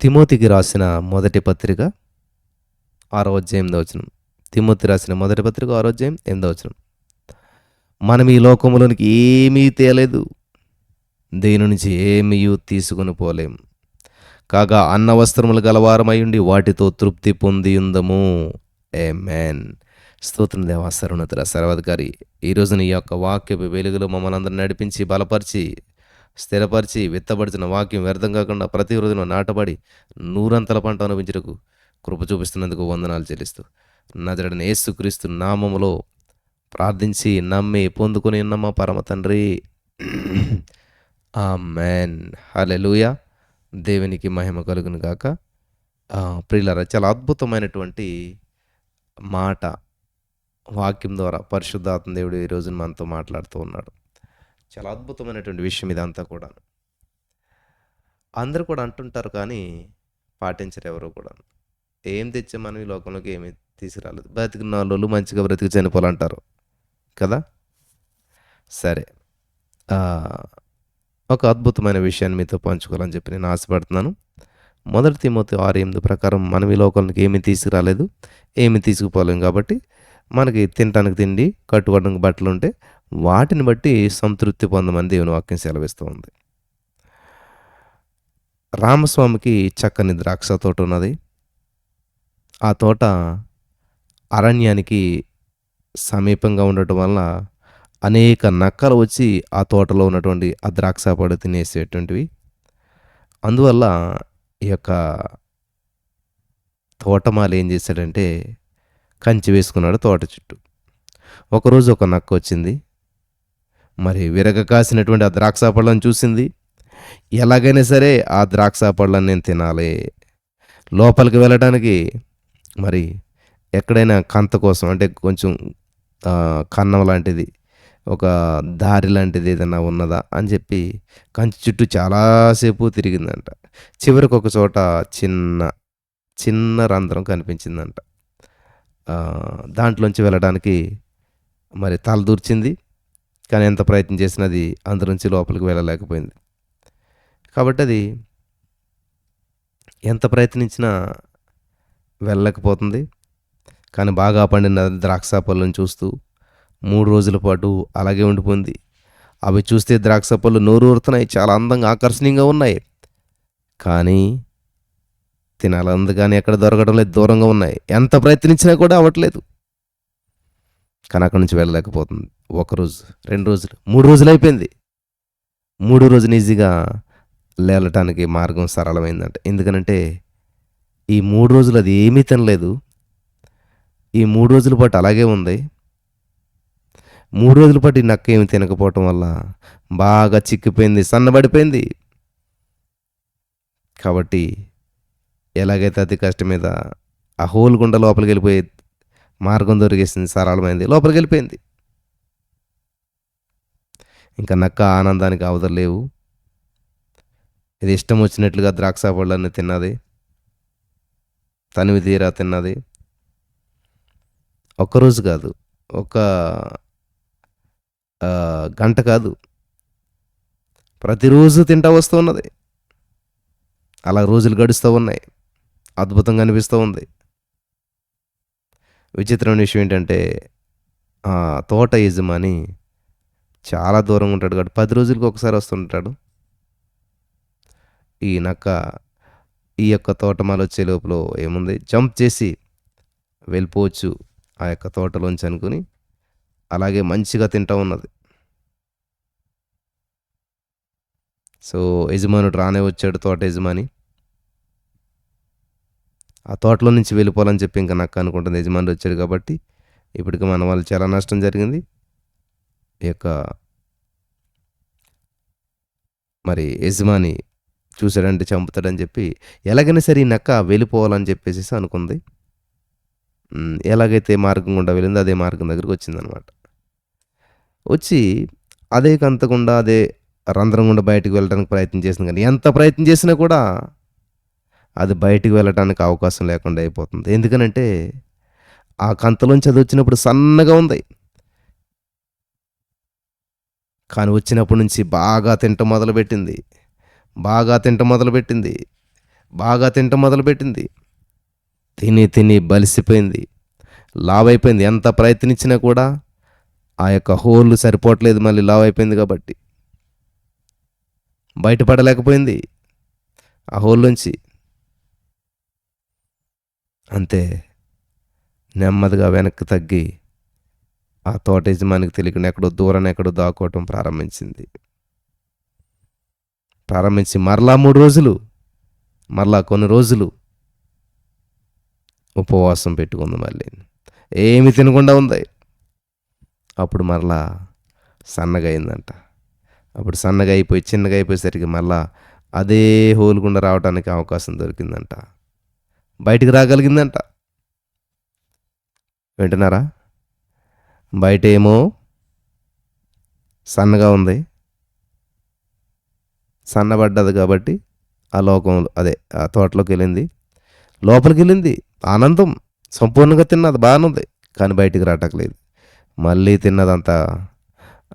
తిమోతికి రాసిన మొదటి పత్రిక ఆరో అధ్యాయం ఎనిమిదో వచనం. తిమోతి రాసిన మొదటి పత్రిక ఆరో అధ్యాయం ఎనిమిదో వచనం. మనం ఈ లోకములోనికి ఏమీ తేలేదు. దేని నుంచి ఏమీ తీసుకొని పోలేం. కాగా అన్న వస్త్రములు గలవారమై ఉండి వాటితో తృప్తి పొంది ఉందము. ఏ మ్యాన్ స్తోత్రం దేవా సర్వోన్నతుల సర్వాధికారి. ఈరోజు నీ యొక్క వాక్యపు వెలుగులో మమ్మల్ని అందరూ నడిపించి బలపరిచి స్థిరపరిచి విత్తబడిచిన వాక్యం వ్యర్థం కాకుండా ప్రతి రోజున నాటబడి నూరంతల పంట అనుభవించటకు కృప చూపిస్తున్నందుకు వందనాలు చెల్లిస్తూ నజరడిన యేసుక్రీస్తు నామములో ప్రార్థించి నమ్మి పొందుకొని ఉన్నమ్మ పరమ తండ్రి. ఆ మ్యాన్ హలెలుయా దేవునికి మహిమ కలుగును గాక. ప్రియులరా చాలా అద్భుతమైనటువంటి మాట వాక్యం ద్వారా పరిశుద్ధాత్మ దేవుడు ఈ రోజున మనతో మాట్లాడుతూ ఉన్నాడు. చాలా అద్భుతమైనటువంటి విషయం ఇదంతా కూడా అందరూ కూడా అంటుంటారు కానీ పాటించరు ఎవరు కూడా ఏం తెచ్చే మనం ఈ లోకంలోకి ఏమి తీసుకురాలేదు. బ్రతికిన వాళ్ళు మంచిగా బ్రతికి చనిపోవాలంటారు కదా? సరే. ఒక అద్భుతమైన విషయాన్ని మీతో పంచుకోవాలని చెప్పి నేను ఆశపడుతున్నాను. మొదటి తిమోతి ఆరు ఎనిమిది ప్రకారం మనం ఈ లోకానికి ఏమి తీసుకురాలేదు ఏమి తీసుకుపోలేం కాబట్టి మనకి తినటానికి తిండి కట్టుకోవడానికి బట్టలు ఉంటే వాటిని బట్టి సంతృప్తి పొందమని దేవుని వాక్యం సెలవిస్తూ ఉంది. రామస్వామికి చక్కని ద్రాక్ష తోట ఉన్నది. ఆ తోట అరణ్యానికి సమీపంగా ఉండటం వల్ల అనేక నక్కలు వచ్చి ఆ తోటలో ఉన్నటువంటి ఆ ద్రాక్ష పడు తినేసేటువంటివి. అందువల్ల ఈ యొక్క తోటమాలు ఏం చేశాడంటే కంచి వేసుకున్నాడు తోట చుట్టూ. ఒకరోజు ఒక నక్క వచ్చింది. మరి విరగ కాసినటువంటి ఆ ద్రాక్ష పళ్ళని చూసింది. ఎలాగైనా సరే ఆ ద్రాక్ష పళ్ళని నేను తినాలి. లోపలికి వెళ్ళడానికి మరి ఎక్కడైనా కంత కోసం అంటే కొంచెం కన్నం లాంటిది ఒక దారి లాంటిది ఏదైనా ఉన్నదా అని చెప్పి కంచి చుట్టూ చాలాసేపు తిరిగిందంట. చివరికి ఒక చోట చిన్న చిన్న రంధ్రం కనిపించిందంట. దాంట్లోంచి వెళ్ళడానికి మరి తలదూర్చింది కానీ ఎంత ప్రయత్నం చేసినా అది అందులోంచి లోపలికి వెళ్ళలేకపోయింది. కాబట్టి అది ఎంత ప్రయత్నించినా వెళ్ళలేకపోతుంది కానీ బాగా పండిన ద్రాక్ష పళ్ళను చూస్తూ మూడు రోజుల పాటు అలాగే ఉండిపోయింది. అవి చూస్తే ద్రాక్ష పళ్ళు నోరు ఊరుతున్నాయి చాలా అందంగా ఆకర్షణీయంగా ఉన్నాయి. కానీ తినాలంది కానీ ఎక్కడ దొరకడం లేదు. దూరంగా ఉన్నాయి. ఎంత ప్రయత్నించినా కూడా అవ్వట్లేదు. కానీ అక్కడి నుంచి వెళ్ళలేకపోతుంది. ఒక రోజు రెండు రోజులు మూడు రోజులు అయిపోయింది. మూడు రోజులు ఈజీగా లేలటానికి మార్గం సరళమైందంట. ఎందుకనంటే ఈ మూడు రోజులు అది ఏమీ తినలేదు. ఈ మూడు రోజుల పాటు అలాగే ఉంది. మూడు రోజుల పాటు ఈ నక్క ఏమి తినకపోవటం వల్ల బాగా చిక్కిపోయింది సన్నబడిపోయింది. కాబట్టి ఎలాగైతే అతి కష్టం మీద ఆ హోల్ గుండా లోపలికి వెళ్ళిపోయి మార్గం దొరికేసింది సరళమైంది. లోపలికి వెళ్ళిపోయింది. ఇంకా నక్క ఆనందానికి అవతలు లేవు. ఇది ఇష్టం వచ్చినట్లుగా ద్రాక్ష పళ్ళని తిన్నది. తనివి తీరా తిన్నది. ఒక్కరోజు కాదు ఒక గంట కాదు. ప్రతిరోజు తింటా వస్తూ ఉన్నది. అలా రోజులు గడుస్తూ ఉన్నాయి. అద్భుతంగా అనిపిస్తూ ఉంది. విచిత్రమైన విషయం ఏంటంటే ఆ తోట యజమాని చాలా దూరంగా ఉంటాడు కాబట్టి పది రోజులకి ఒకసారి వస్తుంటాడు. ఈ నక్క ఈ యొక్క తోటమాలు వచ్చే లోపల ఏముంది? జంప్ చేసి వెళ్ళిపోవచ్చు ఆ యొక్క తోటలోంచి అనుకుని అలాగే మంచిగా తింటా ఉన్నది. సో యజమానుడు రానే వచ్చాడు తోట యజమాని. ఆ తోటలో నుంచి వెళ్ళిపోవాలని చెప్పి ఇంకా నక్క అనుకుంటుంది యజమాని వచ్చాడు కాబట్టి ఇప్పటికి మన వాళ్ళు చాలా నష్టం జరిగింది. ఈ యొక్క మరి యజమాని చూశాడంటే చంపుతాడని చెప్పి ఎలాగైనా సరే ఈ నక్క వెళ్ళిపోవాలని చెప్పేసి అనుకుంది. ఎలాగైతే మార్గం గుండా వెళ్ళిందో అదే మార్గం దగ్గరికి వచ్చిందనమాట. వచ్చి అదే కంతకుండా అదే రంధ్రం గుండా బయటకు వెళ్ళడానికి ప్రయత్నం చేసింది కానీ ఎంత ప్రయత్నం చేసినా కూడా అది బయటికి వెళ్ళడానికి అవకాశం లేకుండా అయిపోతుంది. ఎందుకనంటే ఆ కంతలోంచి అది వచ్చినప్పుడు సన్నగా ఉంది. కానీ వచ్చినప్పటి నుంచి బాగా తింట మొదలుపెట్టింది. బాగా తింట మొదలుపెట్టింది. బాగా తింటం మొదలుపెట్టింది. తిని తిని బలిసిపోయింది. లావైపోయింది. ఎంత ప్రయత్నించినా కూడా ఆ యొక్క హోల్ సరిపోవట్లేదు. మళ్ళీ లావ్ అయిపోయింది కాబట్టి. బయటపడలేకపోయింది. ఆ హోల్ నుంచి అంతే. నెమ్మదిగా వెనక్కి తగ్గి ఆ తోట యజమానికి తెలియకుండా ఎక్కడో దూరం ఎక్కడో దాక్కోవటం ప్రారంభించింది. ప్రారంభించి మరలా మూడు రోజులు మరలా కొన్ని రోజులు ఉపవాసం పెట్టుకుంది మళ్ళీ. ఏమి తినకుండా ఉంది. అప్పుడు మరలా సన్నగా అయిందంట. అప్పుడు సన్నగా అయిపోయి చిన్నగా అయిపోయేసరికి మళ్ళా అదే హోల్గుండా రావడానికి అవకాశం దొరికిందంట. బయటికి రాగలిగిందంట. వింటున్నారా? బయట ఏమో సన్నగా ఉంది. సన్నబడ్డది కాబట్టి ఆ లోకంలో అదే ఆ తోటలోకి వెళ్ళింది. లోపలికి వెళ్ళింది. ఆనందం. సంపూర్ణంగా తిన్నది. బాగానే ఉంది. కానీ బయటికి రావట్లేదు మళ్ళీ తిన్నదంతా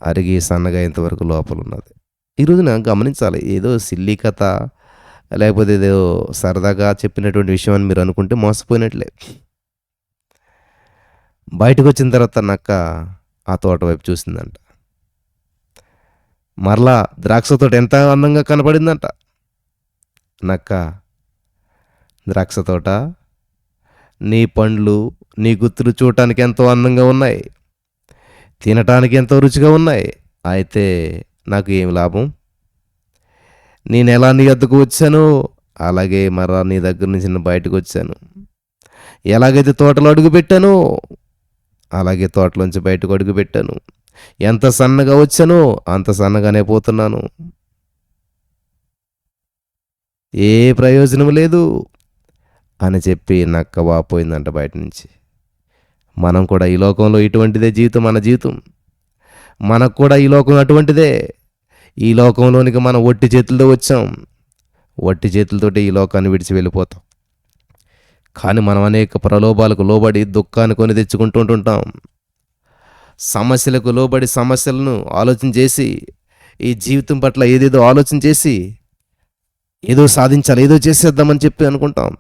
అరిగి సన్నగా ఇంతవరకు లోపల ఉన్నది ఈ రోజున గమనించాలి. ఏదో సిల్లీ కథ లేకపోతే ఏదో సరదాగా చెప్పినటువంటి విషయం అని మీరు అనుకుంటే మోసపోయినట్లే. బయటకు వచ్చిన తర్వాత నక్క ఆ తోట వైపు చూసిందంట. మరలా ద్రాక్ష తోట ఎంత అందంగా కనపడిందంట. నక్క ద్రాక్ష తోట నీ పండ్లు నీ గుత్తులు చూడటానికి ఎంతో అందంగా ఉన్నాయి. తినటానికి ఎంతో రుచిగా ఉన్నాయి. అయితే నాకు ఏమి లాభం? నేను ఎలా నీ వద్దకు వచ్చానో? అలాగే మరలా నీ దగ్గర నుంచి నేను బయటకు వచ్చాను. ఎలాగైతే తోటలో అడుగు పెట్టానో అలాగే తోటలోంచి బయటకు అడుగు పెట్టాను. ఎంత సన్నగా వచ్చానో అంత సన్నగానే పోతున్నాను. ఏ ప్రయోజనం లేదు అని చెప్పి నక్క వాపోయిందంట బయట నుంచి. మనం కూడా ఈ లోకంలో ఇటువంటిదే జీవితం మన జీవితం. మనకు కూడా ఈ లోకం అటువంటిదే. ఈ లోకంలోనికి మనం ఒట్టి చేతులతో వచ్చాం. ఒట్టి చేతులతోటి ఈ లోకాన్ని విడిచి వెళ్ళిపోతాం. కానీ మనం అనేక ప్రలోభాలకు లోబడి దుఃఖాన్ని కొని తెచ్చుకుంటూ ఉంటుంటాం. సమస్యలకు లోబడి సమస్యలను ఆలోచన చేసి ఈ జీవితం పట్ల ఏదేదో ఆలోచన చేసి ఏదో సాధించాలి ఏదో చేసేద్దామని చెప్పి అనుకుంటాం.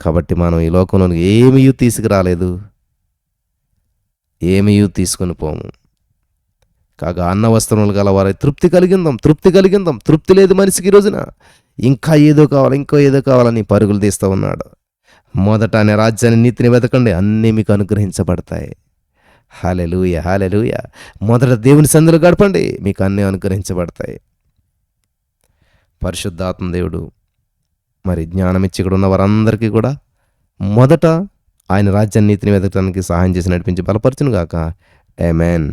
కాబట్టి మనం ఈ లోకంలోనికి ఏమీ తీసుకురాలేదు. ఏమీ తీసుకొని పోము. కాగా అన్న వస్త్రములు గల తృప్తి కలిగిందాం తృప్తి కలిగిందాం. తృప్తి లేదు మనిషికి ఈ రోజున. ఇంకా ఏదో కావాలి ఇంకో ఏదో కావాలని పరుగులు తీస్తూ ఉన్నాడు. మొదట అనే రాజ్యాన్ని నీతిని వెతకండి అన్నీ మీకు అనుగ్రహించబడతాయి. హాలెలుయ హాలెలుయ మొదట దేవుని సందులు గడపండి మీకు అన్నీ అనుగ్రహించబడతాయి. పరిశుద్ధాత్మ దేవుడు మరి జ్ఞానం ఇచ్చి ఇక్కడ ఉన్న వారందరికీ కూడా మొదట ఆయన రాజ్యాన్ని నీతిని వెతకడానికి సహాయం చేసి నడిపించి బలపరచును గాక ఏమేన్